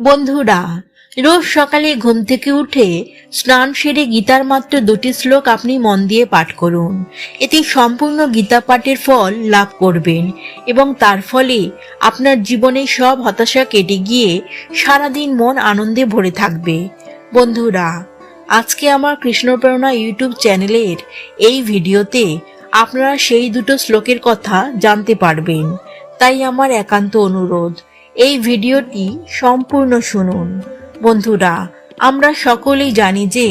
বন্ধুরা, রোজ সকালে ঘুম থেকে উঠে স্নান সেরে গীতার মাত্র দুটি শ্লোক আপনি মন দিয়ে পাঠ করুন। এতে সম্পূর্ণ গীতা পাঠের ফল লাভ করবেন এবং তার ফলে আপনার জীবনে সব হতাশা কেটে গিয়ে সারাদিন মন আনন্দে ভরে থাকবে। বন্ধুরা, আজকে আমার কৃষ্ণপ্রেরণা ইউটিউব চ্যানেলের এই ভিডিওতে আপনারা সেই দুটো শ্লোকের কথা জানতে পারবেন। তাই আমার একান্ত অনুরোধ এই ভিডিওটি সম্পূর্ণ শুনুন। বন্ধুরা, আমরা সকলেই জানি যে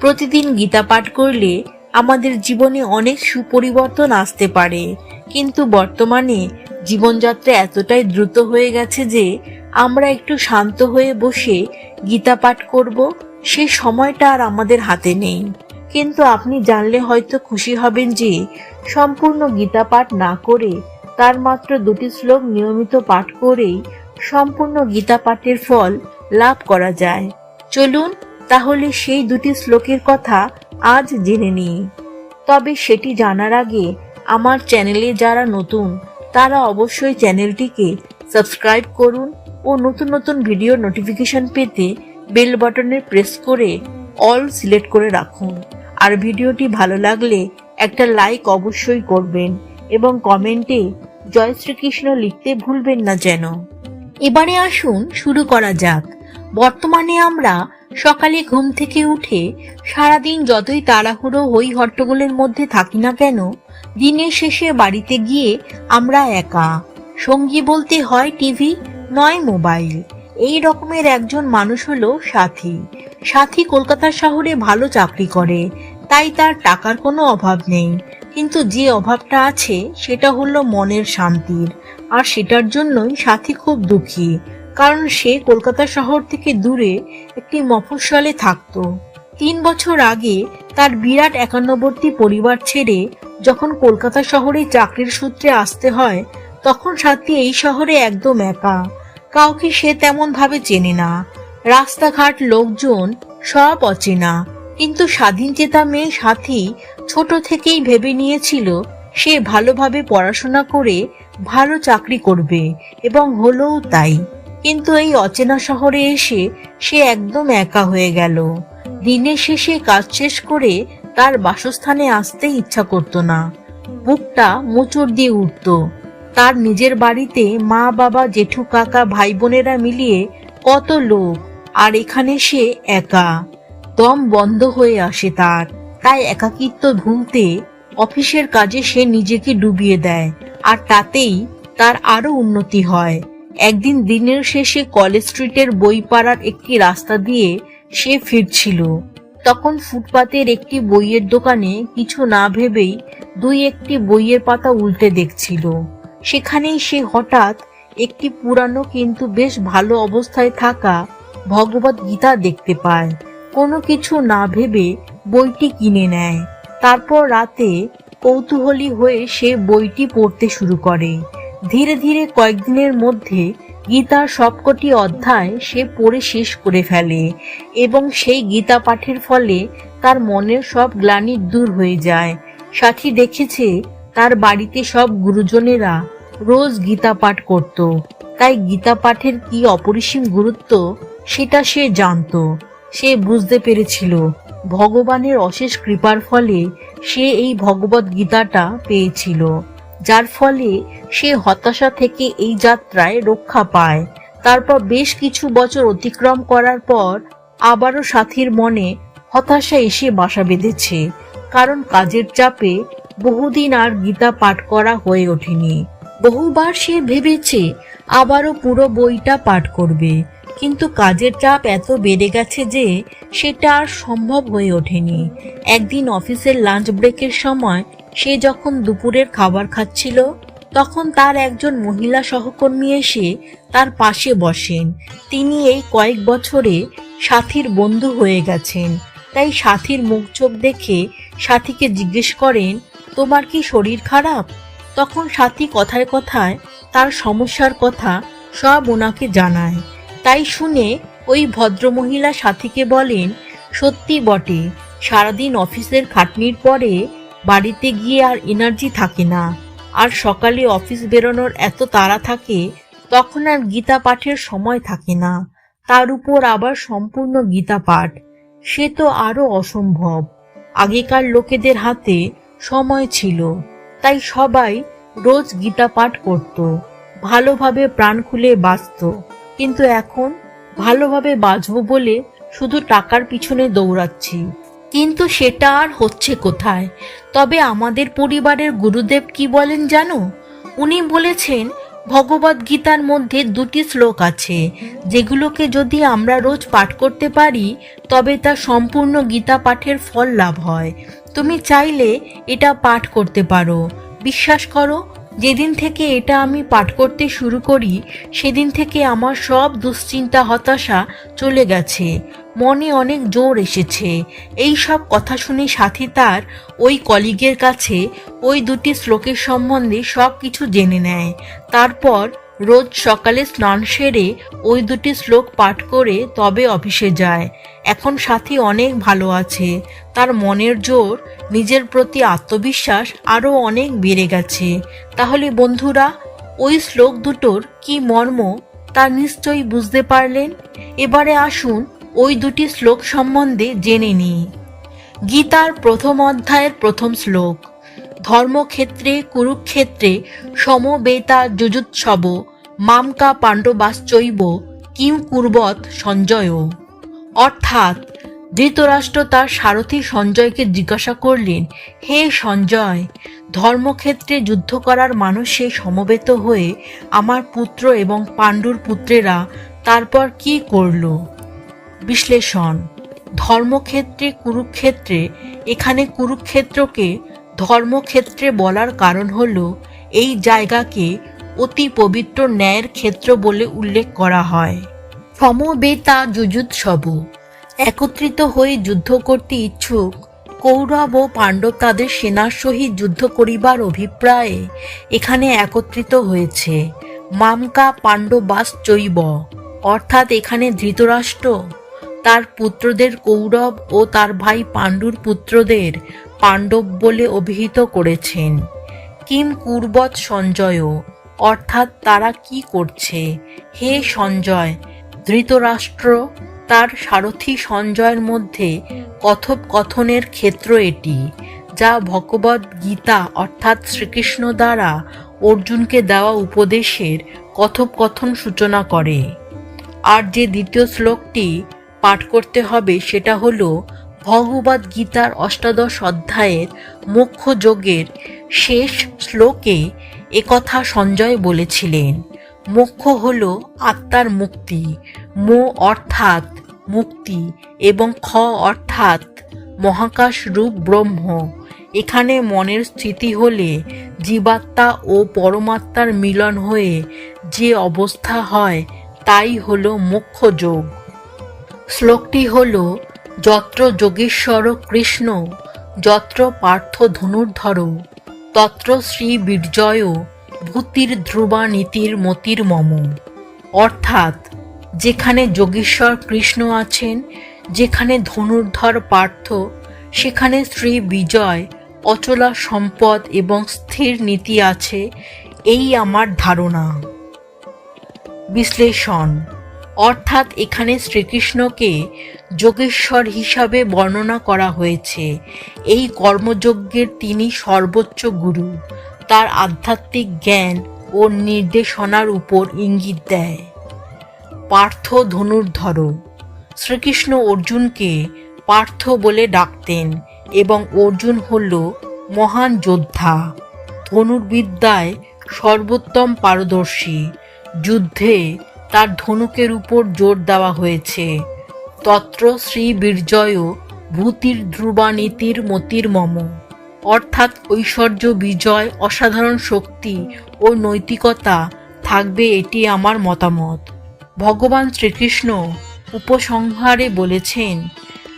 প্রতিদিন গীতা পাঠ করলে আমাদের জীবনে অনেক সুপরিবর্তন আসতে পারে। কিন্তু বর্তমানে জীবনযাত্রা এতটাই দ্রুত হয়ে গেছে যে আমরা একটু শান্ত হয়ে বসে গীতা পাঠ করব, সে সময়টা আর আমাদের হাতে নেই। কিন্তু আপনি জানলে হয়তো খুশি হবেন যে সম্পূর্ণ গীতা পাঠ না করে তার মাত্র দুটি শ্লোক নিয়মিত পাঠ করেই সম্পূর্ণ গীতা পাঠের ফল লাভ করা যায়। চলুন, তাহলে সেই দুটি শ্লোকের কথা আজ জেনে নিই। তবে সেটি জানার আগে আমার চ্যানেলে যারা নতুন, তারা অবশ্যই চ্যানেলটিকে সাবস্ক্রাইব করুন ও নতুন নতুন ভিডিও নোটিফিকেশন পেতে বেল বাটনে প্রেস করে অল সিলেক্ট করে রাখুন। আর ভিডিওটি ভালো লাগলে একটা লাইক অবশ্যই করবেন এবং কমেন্টে জয় শ্রীকৃষ্ণ লিখতে ভুলবেন না যেন। এবারে আসুন শুরু করা যাক। বর্তমানে আমরা সকালে ঘুম থেকে উঠে সারাদিন যতই তাড়াহুড়ো হই হট্টগোলের মধ্যে থাকি না কেন, দিনের শেষে বাড়িতে গিয়ে আমরা একা। সঙ্গী বলতে হয় টিভি, নয় মোবাইল। এই রকমের একজন মানুষ হলো সাথী। সাথী কলকাতা শহরে ভালো চাকরি করে, তাই তার টাকার কোনো অভাব নেই। কিন্তু যে অভাবটা আছে, সেটা হলো মনের শান্তির। আর সেটার জন্যই সাথী খুব দুঃখী, কারণ সে কলকাতা শহর থেকে দূরে একটি মফস্বলে থাকতো। তিন বছর আগে তার বিরাট একান্নবর্তী পরিবার ছেড়ে যখন কলকাতা শহরে চাকরির সূত্রে আসতে হয়, তখন সাথী এই শহরে একদম একা। কাউকে সে তেমন ভাবে চেনে না। রাস্তাঘাট, লোকজন সব অচেনা। কিন্তু স্বাধীন চেতা মেয়ে সাথী ছোট থেকেই ভেবে নিয়েছিল সে ভালোভাবে পড়াশোনা করে ভালো চাকরি করবে এবং হলোও তাই। কিন্তু এই অচেনা শহরে এসে সে একদম একা হয়ে গেল। দিনের শেষে কাজ শেষ করে তার বাসস্থানে আসতে ইচ্ছা করতো না। বুকটা মোচড় দিয়ে উঠত। তার নিজের বাড়িতে মা, বাবা, জেঠু, কাকা, ভাই, বোনেরা মিলিয়ে কত লোক, আর এখানে সে একা। দম বন্ধ হয়ে আসে তার। তাই একাকিত্ব ভুলতে অফিসের কাজে সে নিজেকে ডুবিয়ে দেয়, আর তাতেই তার আরও উন্নতি হয়। একদিন দিনের শেষে কলেজ স্ট্রিটের বইপাড়ার একটি রাস্তা দিয়ে সে ফিরছিল। তখন ফুটপাতের একটি বইয়ের দোকানে কিছু না ভেবেই দুই একটি বইয়ের পাতা উল্টে দেখছিল। সেখানেই সে হঠাৎ একটি পুরানো কিন্তু বেশ ভালো অবস্থায় থাকা ভগবত গীতা দেখতে পায়। কোনো কিছু না ভেবে বইটি কিনে নেয়। তারপর রাতে কৌতূহলী হয়ে সে বইটি পড়তে শুরু করে। ধীরে ধীরে কয়েকদিনের মধ্যে গীতার সবকটি অধ্যায় সে পড়ে শেষ করে ফেলে এবং সেই গীতা পাঠের ফলে তার মনের সব গ্লানি দূর হয়ে যায়। সাথী দেখেছে তার বাড়িতে সব গুরুজনেরা রোজ গীতা পাঠ করত। তাই গীতা পাঠের কি অপরিসীম গুরুত্ব, সেটা সে জানতো। সে বুঝতে পেরেছিল। ভগবানের অশেষ কৃপার ফলে সে এই ভগবত গীতাটা পেয়েছিল, যার ফলে সে হতাশা থেকে এই যাত্রায় রক্ষা পায়। তারপর বেশ কিছু বছর অতিক্রম করার পর আবারও সাথীর মনে হতাশা এসে বাসা বেঁধেছে, কারণ কাজের চাপে বহুদিন আর গীতা পাঠ করা হয়ে ওঠেনি। বহুবার সে ভেবেছে, আবারও পুরো বইটা পাঠ করবে। কিন্তু কাজের চাপ এত বেড়ে গেছে যে সেটা আর সম্ভব হয়ে ওঠেনি। একদিন অফিসের লাঞ্চ ব্রেকের সময় সে যখন দুপুরের খাবার খাচ্ছিল, তখন তার একজন মহিলা সহকর্মী এসে তার পাশে বসেন। তিনি এই কয়েক বছরে সাথীর বন্ধু হয়ে গেছেন। তাই সাথীর মুখ চোখ দেখে সাথীকে জিজ্ঞেস করেন, তোমার কি শরীর খারাপ? তখন সাথী কথায় কথায় তার সমস্যার কথা সব ওনাকে জানায়। তাই শুনে ওই ভদ্রমহিলা সাথীকে বলেন, সত্যি বটে, সারাদিন অফিসের খাটনির পরে বাড়িতে গিয়ে আর এনার্জি থাকে না। আর সকালে অফিস বেরোনোর এত তাড়া থাকে, তখন আর গীতা পাঠের সময় থাকে না। তার উপর আবার সম্পূর্ণ গীতা পাঠ। সে তো আরও অসম্ভব। আগেকার লোকেদের হাতে সময় ছিল। তাই সবাই রোজ গীতা পাঠ করত। ভালোভাবে প্রাণ খুলে বাঁচত। কিন্তু এখন ভালোভাবে বাঁচবো বলে শুধু টাকার পিছনে দৌড়াচ্ছি। কিন্তু সেটা আর হচ্ছে কোথায়? তবে আমাদের পরিবারের গুরুদেব কি বলেন জানো? উনি বলেছেন ভগবদ গীতার মধ্যে দুটি শ্লোক আছে, যেগুলোকে যদি আমরা রোজ পাঠ করতে পারি, তবে তা সম্পূর্ণ গীতা পাঠের ফল লাভ হয়। তুমি চাইলে এটা পাঠ করতে পারো। বিশ্বাস করো যেদিন থেকে এটা আমি পাঠ করতে শুরু করি, সেদিন থেকে আমার সব দুশ্চিন্তা, হতাশা চলে গেছে। মনে অনেক জোর এসেছে। এই সব কথা শুনে সাথী তার ওই কলিগের কাছে ওই দুটি শ্লোকের সম্বন্ধে সব কিছু জেনে নেয়। তারপর রোজ সকালে স্নান সেরে ওই দুটি শ্লোক পাঠ করে তবে অফিসে যায়। এখন সাথী অনেক ভালো আছে। তার মনের জোর, নিজের প্রতি আত্মবিশ্বাস আরও অনেক বেড়ে গেছে। তাহলে বন্ধুরা, ওই শ্লোক দুটোর কি মর্ম তা নিশ্চয়ই বুঝতে পারলেন? এবারে আসুন ওই দুটি শ্লোক সম্বন্ধে জেনে নিই। গীতার প্রথম অধ্যায়ের প্রথম শ্লোক। ধর্মক্ষেত্রে, কুরুক্ষেত্রে, সমবেতা যুজুৎসব, মামকা পাণ্ডবাশ্চৈব কিং কুর্বত সঞ্জয়। অর্থাৎ, ধৃতরাষ্ট্র তার সারথী সঞ্জয়কে জিজ্ঞাসা করলেন, হে সঞ্জয়, ধর্মক্ষেত্রে যুদ্ধ করার মানুষে সমবেত হয়ে আমার পুত্র এবং পাণ্ডুর পুত্রেরা তারপর কি করল? বিশ্লেষণ, ধর্মক্ষেত্রে, কুরুক্ষেত্রে, এখানে কুরুক্ষেত্রকে ধর্মক্ষেত্রে বলার কারণ হল, এই জায়গাকে অতি পবিত্র ন্যায়ের ক্ষেত্র বলে উল্লেখ করা হয়। সমবেতা যুযুৎসব। একত্রিত হয়ে যুদ্ধ করতে ইচ্ছুক কৌরব ও পাণ্ডব তাদের সেনার সহিত যুদ্ধ করিবার অভিপ্রায়ে এখানে একত্রিত হয়েছে। মামকা পাণ্ডবাস চৈব। অর্থাৎ এখানে ধৃতরাষ্ট্র। তার পুত্রদের কৌরব ও তার ভাই পাণ্ডুর পুত্রদের পাণ্ডব বলে অভিহিত করেছেন। কিম কুর্বত সঞ্জয় অর্থাৎ তারা কি করছে? হে সঞ্জয়, ধৃতরাষ্ট্র, তার সারথী সঞ্জয়ের মধ্যে কথোপকথনের ক্ষেত্র এটি, যা ভগবদ গীতা অর্থাৎ শ্রীকৃষ্ণ দ্বারা অর্জুনকে দেওয়া উপদেশের কথোপকথন সূচনা করে। আর যে দ্বিতীয় শ্লোকটি পাঠ করতে হবে সেটা হলো ভগবদ গীতার অষ্টাদশ অধ্যায়ের মুখ্য যোগের শেষ শ্লোকে একথা সঞ্জয় বলেছিলেন। মোক্ষ হল আত্মার মুক্তি, মো অর্থাৎ মুক্তি এবং খ অর্থাৎ মহাকাশ রূপ ব্রহ্ম। এখানে মনের স্থিতি হলে জীবাত্মা ও পরমাত্মার মিলন হয়ে যে অবস্থা হয়, তাই হল মোক্ষ যোগ। শ্লোকটি হল যত্র যোগেশ্বর কৃষ্ণ, যত্র পার্থ ধনুর্ধর, তত্র শ্রী বীর্জয় ভূতির ধ্রুবা নীতির মতির মম। অর্থাৎ, যেখানে যোগেশ্বর কৃষ্ণ আছেন, যেখানে ধনুর্ধর পার্থ, সেখানে শ্রী বিজয় অচলা সম্পদ এবং স্থির নীতি আছে, এই আমার ধারণা। বিশ্লেষণ অর্থাৎ এখানে শ্রীকৃষ্ণকে যোগেশ্বর হিসাবে বর্ণনা করা হয়েছে। এই কর্মযজ্ঞের তিনি সর্বোচ্চ গুরু। তার আধ্যাত্মিক জ্ঞান ও নির্দেশনার উপর ইঙ্গিত দেয়। পার্থ ধনুর্ধর, শ্রীকৃষ্ণ অর্জুনকে পার্থ বলে ডাকতেন এবং অর্জুন হল মহান যোদ্ধা। ধনুর্বিদ্যায় সর্বোত্তম পারদর্শী। যুদ্ধে তার ধনুকের উপর জোর দেওয়া হয়েছে। তত্র শ্রী বীর্জয় ভূতির ধ্রুবানীতির মতির মম। অর্থাৎ ঐশ্বর্য বিজয়, অসাধারণ শক্তি ও নৈতিকতা থাকবে এটি আমার মতামত। ভগবান শ্রীকৃষ্ণ উপসংহারে বলেছেন,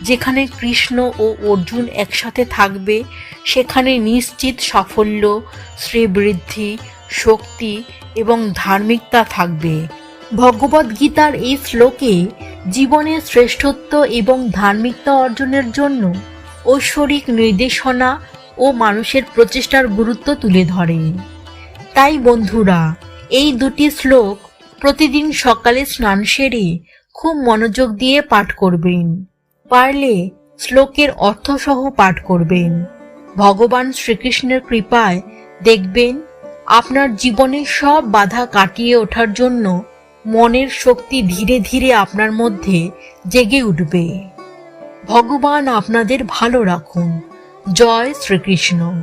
যেখানে কৃষ্ণ ও অর্জুন একসাথে থাকবে, সেখানে নিশ্চিত সাফল্য, শ্রীবৃদ্ধি, শক্তি এবং ধার্মিকতা থাকবে। ভগবদ্গীতার এই শ্লোকে জীবনের শ্রেষ্ঠত্ব এবং ধার্মিকতা অর্জনের জন্য ঐশ্বরিক নির্দেশনা ও মানুষের প্রচেষ্টার গুরুত্ব তুলে ধরে। তাই বন্ধুরা, এই দুটি শ্লোক প্রতিদিন সকালে স্নান সেরে খুব মনোযোগ দিয়ে পাঠ করবেন। পারলে শ্লোকের অর্থসহ পাঠ করবেন। ভগবান শ্রীকৃষ্ণের কৃপায় দেখবেন, আপনার জীবনের সব বাধা কাটিয়ে ওঠার জন্য মনের শক্তি ধীরে ধীরে আপনার মধ্যে জেগে উঠবে। ভগবান আপনাদের ভালো রাখুন। জয় শ্রীকৃষ্ণ।